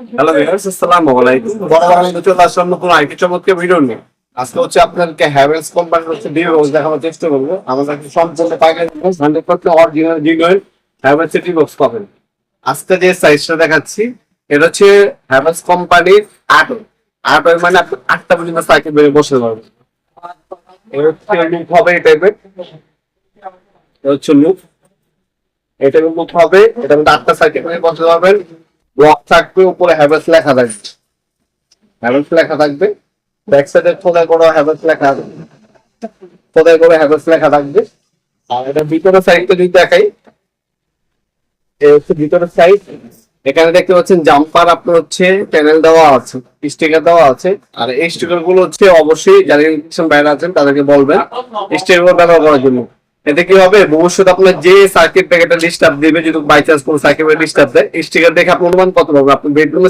Hello viewers, আসসালামু আলাইকুম। বড় বড় চলে আসলাম নতুন আরেকটি চমৎকার ভিডিও নিয়ে আজকে হচ্ছে আপনাদেরকে হ্যাভেলস কোম্পানির হচ্ছে ডিও দেখানোর চেষ্টা করব। আমাদের সম্পূর্ণ পাইকারি original genuine Havells city box পাবেন। আজকে যে সাইজটা দেখাচ্ছি, এটা হচ্ছে হ্যাভেলস কোম্পানির আটো আটো মানে আপনি আটটা পর্যন্ত সাইকেল বসে পারবেন হবে এই টাইপের হচ্ছে লুক এটা লুক হবে। এটা আটটা সাইকেল বসে পারবেন লক থাকবে, উপরে হ্যাভেলস লেখা থাকবে। হ্যাভেলস লেখা থাকবে। ব্যাক সাইডে খোদাই করা হ্যাভেলস লেখা খোদাই করে হ্যাভেলস লেখা থাকবে? আর এটা ভিতরের সাইডটা যদি দেখাই হচ্ছে ভিতরের সাইড এখানে দেখতে পাচ্ছেন জাম্পার আপনার হচ্ছে প্যানেল দেওয়া আছে স্টিকার দেওয়া আছে। আর এই স্টিকারগুলো হচ্ছে অবশ্যই যারা ইলেকট্রিশিয়ান বাইরে আছেন, তাদেরকে বলবেন। স্টিকার ব্যবহার করার জন্য। এতে কি হবে? ভবিষ্যতে আপনার যে সার্কিট প্যাকেটটা ডিস্টার্ব দেবে, যদি বাই চান্স কোনো সার্কিট ডিস্টার্ব দেয় স্টিকার দেখে আপনি অনুমান কত পাবেন? আপনি বেডরুমে